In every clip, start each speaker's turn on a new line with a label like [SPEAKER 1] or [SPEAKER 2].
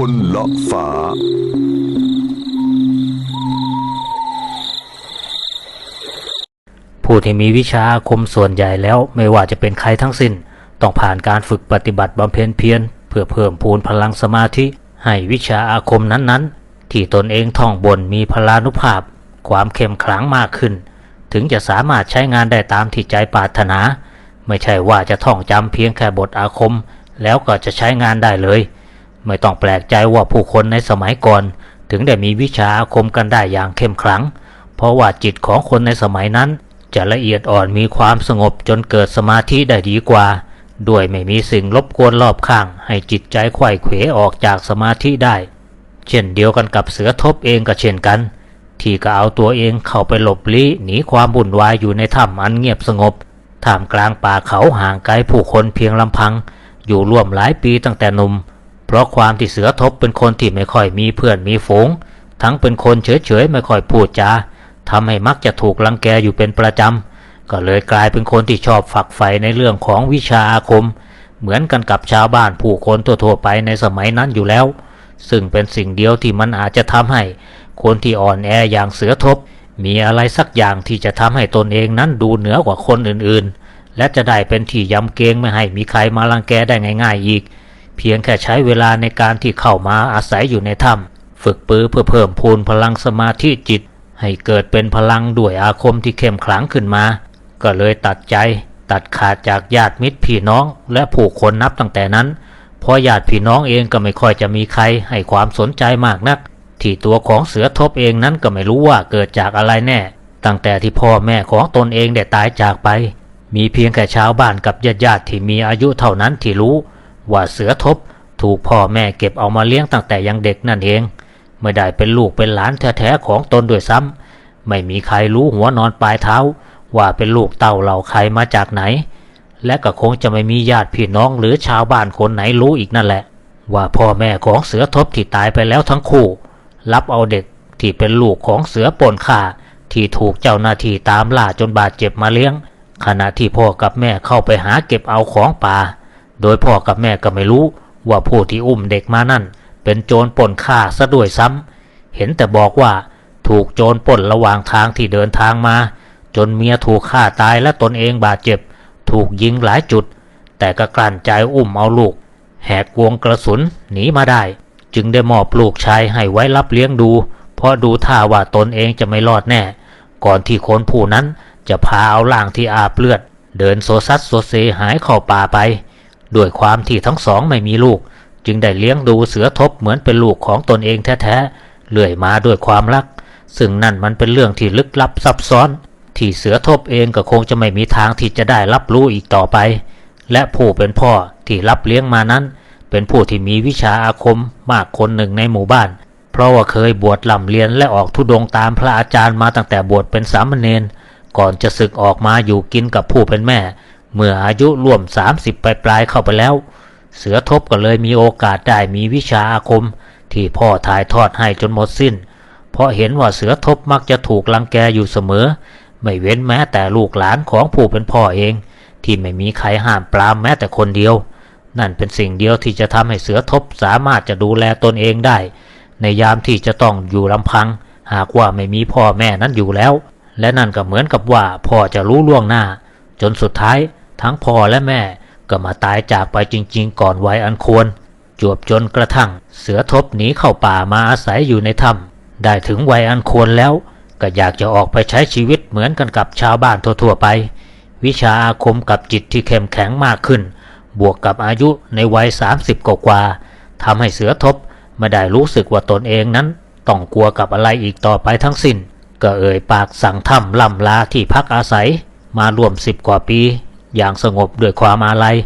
[SPEAKER 1] คนละฝา
[SPEAKER 2] ผู้ที่มีวิชาอาคมส่วนใหญ่แล้วไม่ว่าจะเป็นใครทั้งสิ้น ต้องผ่านการฝึกปฏิบัติบำเพ็ญเพียรเพื่อเพิ่มพูนพลังสมาธิ ให้วิชาอาคมนั้นๆ ที่ตนเองท่องบนมีพลานุภาพ ความเข้มขลังมากขึ้น ถึงจะสามารถใช้งานได้ตามที่ใจปรารถนา ไม่ใช่ว่าจะท่องจำเพียงแค่บทอาคม แล้วก็จะใช้งานได้เลย ไม่ต้องแปลกใจว่าผู้คนในสมัยก่อน ถึงได้มีวิชาอาคมกันได้อย่างเข้มขลัง เพราะว่าจิตของคนในสมัยนั้น จะละเอียดอ่อนมีความสงบจนเกิดสมาธิได้ดีกว่า ด้วยไม่มีสิ่งรบกวนรอบข้าง ให้จิตใจไขว้เขวออกจากสมาธิได้ เช่นเดียวกันกับเสือทบเองก็เช่นกัน ที่ก็เอาตัวเองเข้าไปหลบลี้หนีความบุ่นวายอยู่ในถ้ำอันเงียบสงบท่ามกลางป่าเขาห่างไกลผู้คนเพียงลำพัง อยู่ร่วมหลายปีตั้งแต่หนุ่ม เพราะความที่เสือทบเป็นคนที่ไม่ค่อยมีเพื่อนมีฝูง ทั้งเป็นคนเฉยๆไม่ค่อยพูดจาทำให้มักจะถูกลังแกอยู่เป็นประจำ ก็เลยกลายเป็นคนที่ชอบฝักใฝ่ในเรื่องของวิชาอาคม เหมือนกันกับชาวบ้านผู้คนทั่วๆไปในสมัยนั้นอยู่แล้ว ซึ่งเป็นสิ่งเดียวที่มันอาจจะทำให้ คนที่อ่อนแออย่างเสือทบ มีอะไรสักอย่างที่จะทำให้ตนเองนั้นดูเหนือกว่าคนอื่นๆ และจะได้เป็นที่ยำเกรงไม่ให้มีใครมาลังแกได้ง่าย ๆ อีก เพียงแค่ใช้เวลาในการที่เข้ามาอาศัยอยู่ในถ้ำฝึกปือเพื่อเพิ่มพูนพลังสมาธิจิต ให้เกิดเป็นพลังด้วยอาคมที่เข้มขลังขึ้นมา ก็เลยตัดใจตัดขาดจากญาติมิตรพี่น้อง และผู้คนนับตั้งแต่นั้นเพราะญาติพี่น้องเองก็ไม่ค่อยจะมีใครให้ความสนใจมากนัก ที่ตัวของเสือทบเองนั้นก็ไม่รู้ว่าเกิดจากอะไรแน่ ตั้งแต่ที่พ่อแม่ของตนเองได้ตายจากไป มีเพียงแค่ชาวบ้านกับญาติญาติที่มีอายุเท่านั้นที่รู้ ว่าเสือทบถูกพ่อแม่เก็บเอามาเลี้ยงตั้งแต่ยังเด็กนั่นเองไม่ได้เป็นลูกเป็นหลานแท้ๆของตนด้วยซ้ำไม่มีใครรู้หัวนอนปลายเท้า ว่าเป็นลูกเต่าเหล่าใครมาจากไหน และก็คงจะไม่มีญาติพี่น้องหรือชาวบ้านคนไหนรู้อีกนั่นแหละ ว่าพ่อแม่ของเสือทบที่ตายไปแล้วทั้งคู่ รับเอาเด็กที่เป็นลูกของเสือป่นข่าที่ถูกเจ้าหน้าที่ตามล่าจนบาดเจ็บมาเลี้ยง ขณะที่พ่อกับแม่เข้าไปหาเก็บเอาของป่า โดยพ่อกับแม่ก็ไม่รู้ว่าผู้ที่อุ้มเด็กมานั่น เป็นโจรป่นฆ่าซะด้วยซ้ำเห็นแต่บอกว่าถูกโจรป่นระหว่างทางที่เดินทางมา จนเมียถูกฆ่าตายและตนเองบาดเจ็บ ถูกยิงหลายจุด แต่ก็กลั้นใจอุ้มเอาลูก แหกวงกระสุนหนีมาได้ จึงได้มอบลูกชายให้ไว้รับเลี้ยงดู เพราะดูท่าว่าตนเองจะไม่รอดแน่ ก่อนที่คนผู้นั้นจะพาเอาล่างที่อาบเลือด เดินโซซัดโซเซหายเข้าป่าไป ด้วยความที่ทั้งสองไม่มีลูก จึงได้เลี้ยงดูเสือทบเหมือนเป็นลูกของตนเองแท้ๆเลื่อยมาด้วยความรัก ซึ่งนั่นมันเป็นเรื่องที่ลึกลับซับซ้อน ที่เสือทบเองก็คงจะไม่มีทางที่จะได้รับรู้อีกต่อไป และผู้เป็นพ่อที่รับเลี้ยงมานั้น เป็นผู้ที่มีวิชาอาคมมากคนหนึ่งในหมู่บ้าน เพราะว่าเคยบวชล่ำเรียนและออกทุดงตามพระอาจารย์มาตั้งแต่บวชเป็นสามเณรก่อนจะศึกออกมาอยู่กินกับผู้เป็นแม่ เมื่ออายุร่วม 30 ปลายๆเข้าไปแล้ว เสือทบก็เลยมีโอกาสได้มีวิชาอาคม ที่พ่อถ่ายทอดให้จนหมดสิ้น เพราะเห็นว่าเสือทบมักจะถูกลังแกอยู่เสมอ ไม่เว้นแม้แต่ลูกหลานของผู้เป็นพ่อเอง ที่ไม่มีใครห้ามปรามแม้แต่คนเดียว นั่นเป็นสิ่งเดียวที่จะทำให้เสือทบสามารถจะดูแลตนเองได้ ในยามที่จะต้องอยู่ลำพัง หากว่าไม่มีพ่อแม่นั้นอยู่แล้ว และนั่นก็เหมือนกับว่าพ่อจะรู้ล่วงหน้า จนสุดท้าย ทั้งพ่อและแม่ก็มาตายจากไปจริงๆ ก่อนวัยอันควร จวบจนกระทั่ง เสือทบหนีเข้าป่ามาอาศัยอยู่ในถ้ำได้ถึงวัยอันควรแล้ว ก็อยากจะออกไปใช้ชีวิตเหมือนกันกับชาวบ้านทั่วๆไป วิชาอาคมกับจิตที่เข้มแข็งมากขึ้น บวกกับอายุในวัย 30 กว่าทำให้เสือทบไม่ได้รู้สึกว่าตนเองนั้น ต้องกลัวกับอะไรอีกต่อไปทั้งสิ้น ก็เอ่ยปากสั่งถ้ำล่ำลาที่พักอาศัย มารวมสิบกว่าปี อย่างสงบด้วยความอาลัย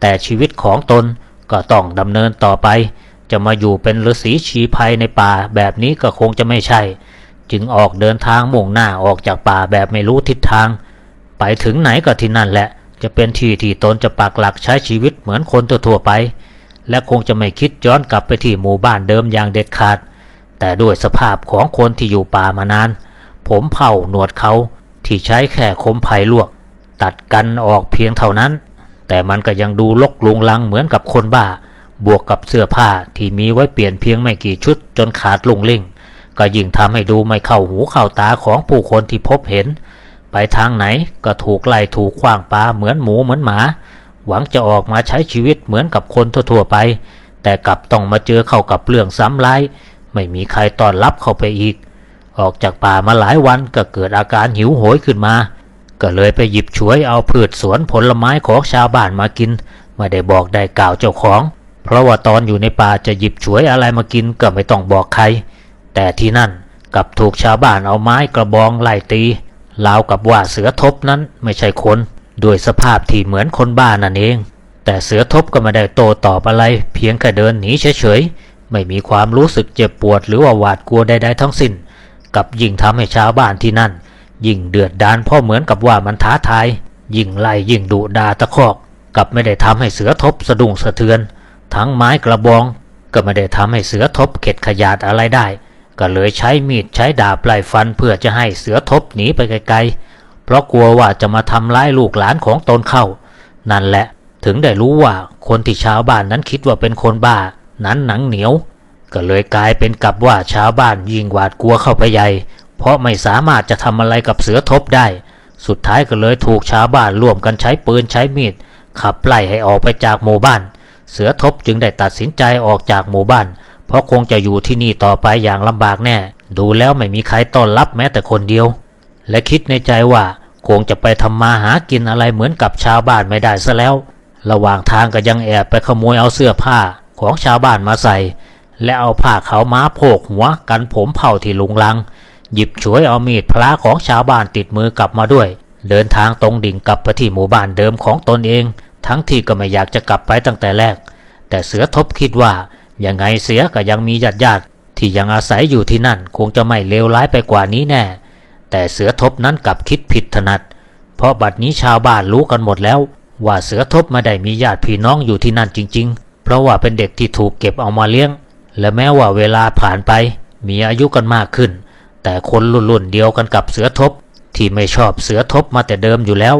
[SPEAKER 2] แต่ชีวิตของตนก็ต้องดำเนินต่อไป จะมาอยู่เป็นฤาษีชีภัยในป่าแบบนี้ก็คงจะไม่ใช่ จึงออกเดินทางมุ่งหน้าออกจากป่าแบบไม่รู้ทิศทาง ไปถึงไหนก็ที่นั่นแหละ จะเป็นที่ที่ตนจะปักหลักใช้ชีวิตเหมือนคนทั่วไป และคงจะไม่คิดย้อนกลับไปที่หมู่บ้านเดิมอย่างเด็ดขาด แต่ด้วยสภาพของคนที่อยู่ป่ามานาน ผมเผ่าหนวดเขาที่ใช้แค่คมไผ่ลวก ตัดกันออกเพียงเท่านั้น แต่มันก็ยังดูลกลุงลังเหมือนกับคนบ้า บวกกับเสื้อผ้าที่มีไว้เปลี่ยนเพียงไม่กี่ชุดจนขาดลุงลิ่ง ก็ยิ่งทำให้ดูไม่เข้าหูเข้าตาของผู้คนที่พบเห็น ไปทางไหนก็ถูกไล่ถูกขว้างปลาเหมือนหมูเหมือนหมา หวังจะออกมาใช้ชีวิตเหมือนกับคนทั่วๆไป แต่กลับต้องมาเจอเข้ากับเรื่องซ้ำร้าย ไม่มีใครต้อนรับเข้าไปอีกออกจากป่ามาหลายวันก็เกิดอาการหิวโหยขึ้นมา ก็เลยไปหยิบฉวยเอาพืชสวนผลไม้ของชาวบ้านมากินไม่ได้บอกได้กล่าวเจ้าของ เพราะว่าตอนอยู่ในป่าจะหยิบฉวยอะไรมากินก็ไม่ต้องบอกใคร แต่ที่นั่นกับถูกชาวบ้านเอาไม้กระบองไล่ตีราวกับว่าเสือทบนั้นไม่ใช่คนด้วยสภาพที่เหมือนคนบ้านนั่นเอง แต่เสือทบก็ไม่ได้โตตอบอะไร เพียงแค่เดินหนีเฉยๆ ไม่มีความรู้สึกเจ็บปวดหรือว่าหวาดกลัวใดๆทั้งสิ้น กับยิ่งทำให้ชาวบ้านที่นั่น ยิ่งเดือดดานพราะเหมือนกับว่ามันท้าทาย ยิ่งไล่ยิ่งดุดาตะคอกกับไม่ได้ทำให้เสือทบสะดุ้งสะเทือน ทั้งไม้กระบอง ก็ไม่ได้ทำให้เสือทบเข็ดขยาดอะไรได้ ก็เลยใช้มีดใช้ดาบไล่ฟันเพื่อจะให้เสือทบหนีไปไกลๆ เพราะกลัวว่าจะมาทำร้ายลูกหลานของตนเข้า นั่นแหละถึงได้รู้ว่าคนที่ชาวบ้านนั้นคิดว่าเป็นคนบ้า นั้นหนังเหนียว ก็เลยกลายเป็นกับว่าชาวบ้านยิ่งหวาดกลัวเข้าไปใหญ่ เพราะไม่สามารถจะทำอะไรกับเสือทบได้ สุดท้ายก็เลยถูกชาวบ้านร่วมกันใช้ปืนใช้มีด ขับไล่ให้ออกไปจากหมู่บ้าน เสือทบจึงได้ตัดสินใจออกจากหมู่บ้าน เพราะคงจะอยู่ที่นี่ต่อไปอย่างลำบากแน่ ดูแล้วไม่มีใครต้อนรับแม้แต่คนเดียว และคิดในใจว่าคงจะไปทำมาหากินอะไรเหมือนกับชาวบ้านไม่ได้ซะแล้ว ระหว่างทางก็ยังแอบไปขโมยเอาเสื้อผ้าของชาวบ้านมาใส่ และเอาผ้าขาวม้าโพกหัวกันผมเผ่าที่ลุงลัง หยิบฉวยเอามีดพระของชาวบ้านติดมือกลับมาด้วย เดินทางตรงดิ่งกลับไปที่หมู่บ้านเดิมของตนเอง ทั้งที่ก็ไม่อยากจะกลับไปตั้งแต่แรก แต่เสือทบคิดว่ายังไงเสียก็ยังมีญาติญาติที่ยังอาศัยอยู่ที่นั่นคงจะไม่เลวร้ายไปกว่านี้แน่ แต่เสือทบนั้นกลับคิดผิดถนัด เพราะบัดนี้ชาวบ้านรู้กันหมดแล้ว ว่าเสือทบไม่ได้มีญาติพี่น้องอยู่ที่นั่นจริง ๆ เพราะว่าเป็นเด็กที่ถูกเก็บเอามาเลี้ยง และแม้ว่าเวลาผ่านไป มีอายุกันมากขึ้น แต่คนรุ่นๆเดียวกันกับเสือทบที่ไม่ชอบเสือทบมาแต่เดิมอยู่แล้ว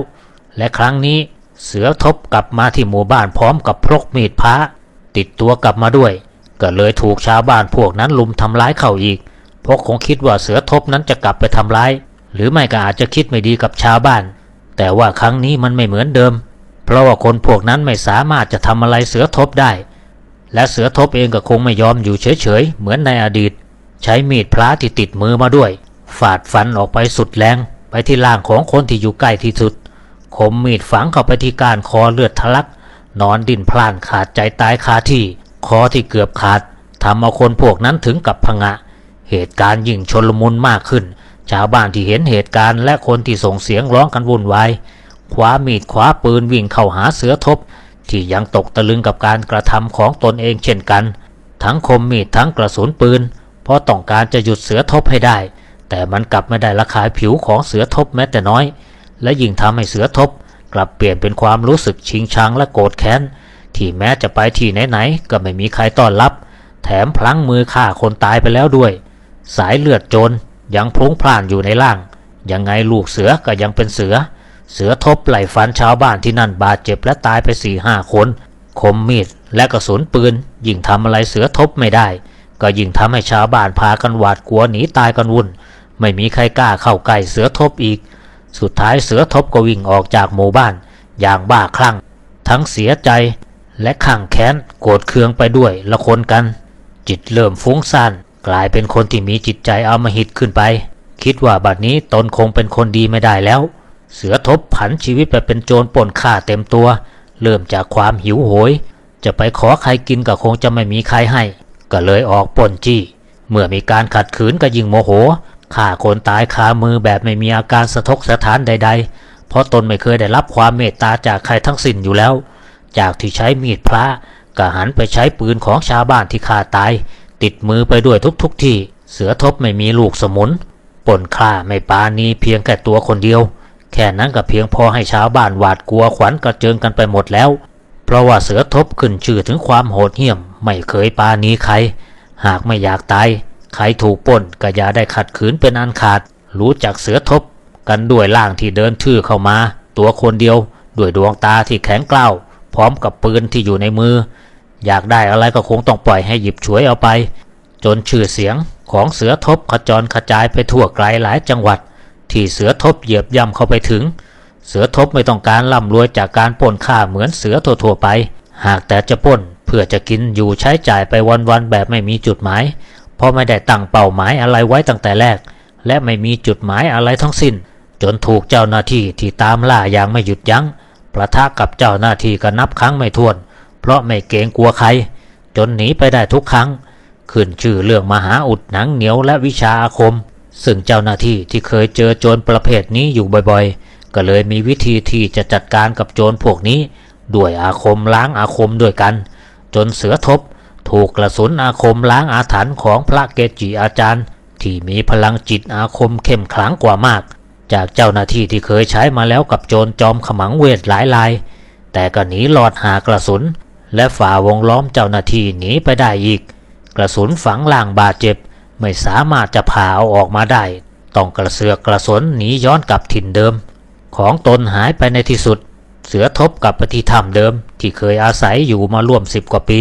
[SPEAKER 2] และครั้งนี้เสือทบกลับมาที่หมู่บ้านพร้อมกับพกมีดพระติดตัวกลับมาด้วย ก็เลยถูกชาวบ้านพวกนั้นลุมทำร้ายเข้าอีกเพราะคงคิดว่าเสือทบนั้นจะกลับไปทำร้าย หรือไม่ก็อาจจะคิดไม่ดีกับชาวบ้าน แต่ว่าครั้งนี้มันไม่เหมือนเดิม เพราะว่าคนพวกนั้นไม่สามารถจะทำอะไรเสือทบได้ และเสือทบเองก็คงไม่ยอมอยู่เฉยๆเหมือนในอดีต ใช้มีดพระที่ติดมือมาด้วย ฝาดฟันออกไปสุดแรงไปที่ล่างของคนที่อยู่ใกล้ที่สุด คมมีดฝังเข้าไปที่ก้านคอเลือดทะลัก นอนดิ้นพล่านขาดใจตายคาที่ คอที่เกือบขาดทำเอาคนพวกนั้นถึงกับพงะ เหตุการณ์ยิ่งชนลมุนมากขึ้น ชาวบ้านที่เห็นเหตุการณ์และคนที่ส่งเสียงร้องกันวุ่นวายคว้ามีดคว้าปืนวิ่งเข้าหาเสือทบ ที่ยังตกตะลึงกับการกระทำของตนเองเช่นกัน ทั้งคมมีดทั้งกระสุนปืน เพราะต้องการจะหยุดเสือทบให้ได้ แต่มันกลับไม่ได้ละคายผิวของเสือทบแม้แต่น้อย และยิ่งทำให้เสือทบ กลับเปลี่ยนเป็นความรู้สึกชิงชังและโกรธแค้นที่แม้จะไปที่ไหนๆก็ไม่มีใครต้อนรับ แถมพลั้งมือฆ่าคนตายไปแล้วด้วย สายเลือดโจรยังพลุงพล่านอยู่ในร่างยังไงลูกเสือก็ยังเป็นเสือ เสือทบไหลฟันชาวบ้านที่นั่นบาดเจ็บและตายไปสี่ห้าคน คมมีดและกระสุนปืนยิ่งทำอะไรเสือทบไม่ได้ ก็ยิ่งทำให้ชาวบ้านพากันหวาดกลัวหนีตายกันวุ่น ไม่มีใครกล้าเข้าใกล้เสือทบอีก สุดท้ายเสือทบก็วิ่งออกจากหมู่บ้าน อย่างบ้าคลั่ง ทั้งเสียใจและขังแค้นโกรธเคืองไปด้วยละคนกัน จิตเริ่มฟุ้งซ่านกลายเป็นคนที่มีจิตใจเอามาหิดขึ้นไป คิดว่าบัดนี้ตนคงเป็นคนดีไม่ได้แล้ว เสือทบผันชีวิตไปเป็นโจรป่นฆ่าเต็มตัว เริ่มจากความหิวโหย จะไปขอใครกินก็คงจะไม่มีใครให้ ก็เลยออกป่นจี้ เมื่อมีการขัดขืนก็ยิ่งโมโหฆ่าคนตายคามือแบบไม่มีอาการสะทกสะท้านใด ๆ เพราะตนไม่เคยได้รับความเมตตาจากใครทั้งสิ้นอยู่แล้ว จากที่ใช้มีดพระก็หันไปใช้ปืนของชาวบ้านที่ฆ่าตาย ติดมือไปด้วยทุกๆทที่ เสือทบไม่มีลูกสมุนป่นฆ่าไม่ปานีเพียงแค่ตัวคนเดียว แค่นั้นก็เพียงพอให้ชาวบ้านหวาดกลัวขวัญกระเจิงกันไปหมดแล้ว เพราะว่าเสือทบขึ้นชื่อถึงความโหดเหี้ยม ไม่เคยปานีใคร หากไม่อยากตาย ใครถูกป้นก็อย่าได้ขัดขืนเป็นอันขาด รู้จักเสือทบกันด้วยล่างที่เดินทื่อเข้ามา ตัวคนเดียวด้วยดวงตาที่แข็งกล้าวพร้อมกับปืนที่อยู่ในมือ อยากได้อะไรก็คงต้องปล่อยให้หยิบฉวยเอาไป จนชื่อเสียงของเสือทบขจรกระจายไปทั่วไกลหลายจังหวัด ที่เสือทบเหยียบย่ำเข้าไปถึง เสือทบไม่ต้องการร่ำรวยจากการปล้นฆ่าเหมือนเสือทั่วๆไป หากแต่จะปล้นเพื่อจะกินอยู่ใช้จ่ายไปวันๆแบบไม่มีจุดหมาย เพราะไม่ได้ตั้งเป้าหมายอะไรไว้ตั้งแต่แรก และไม่มีจุดหมายอะไรทั้งสิ้น จนถูกเจ้าหน้าที่ที่ตามล่าอย่างไม่หยุดยัง้งประทะกับเจ้าหน้าที่ก็นับครั้งไม่ถ้วน เพราะไม่เกรงกลัวใคร จนหนีไปได้ทุกครั้ง ขึ้นชื่อเรื่องมหาอุดหนังเหนียวและวิชาอาคม ซึ่งเจ้าหน้าที่ที่เคยเจอโจรประเภทนี้อยู่บ่อยๆ ก็เลยมีวิธีที่จะจัดการกับโจรพวกนี้ ด้วยอาคมล้างอาคมด้วยกัน จนเสือทบ ถูกกระสุนอาคมล้างอาถรรพ์ของพระเกจิอาจารย์ ที่มีพลังจิตอาคมเข้มขลังกว่ามาก จากเจ้าหน้าที่ที่เคยใช้มาแล้วกับโจรจอมขมังเวทหลายราย แต่ก็หนีหลอดหากระสุน และฝ่าวงล้อมเจ้าหน้าที่หนีไปได้อีก กระสุนฝังล่างบาดเจ็บ ไม่สามารถจะผ่าเอาออกมาได้ ต้องกระเสือกกระสนหนีย้อนกลับถิ่นเดิม ของตนหายไปในที่สุด เสือทบกับปที่ถ้ำเดิม ที่เคยอาศัยอยู่มาร่วมสิบกว่าปี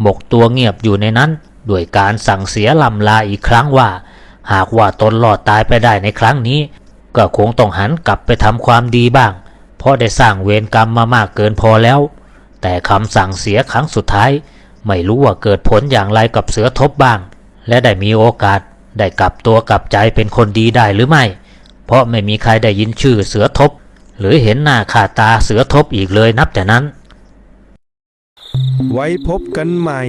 [SPEAKER 2] หมกตัวเงียบอยู่ในนั้น ด้วยการสั่งเสียลำลาอีกครั้งว่า หากว่าตนรอดตายไปได้ในครั้งนี้ ก็คงต้องหันกลับไปทำความดีบ้าง เพราะได้สร้างเวรกรรมมามากเกินพอแล้ว แต่คำสั่งเสียครั้งสุดท้าย ไม่รู้ว่าเกิดผลอย่างไรกับเสือทบบ้าง และได้มีโอกาสได้กลับตัวกลับใจเป็นคนดีได้หรือไม่ เพราะไม่มีใครได้ยินชื่อเสือทบ หรือเห็นหน้าค่าตาเสือทบอีกเลยนับแต่นั้น
[SPEAKER 1] ไว้พบกันใหม่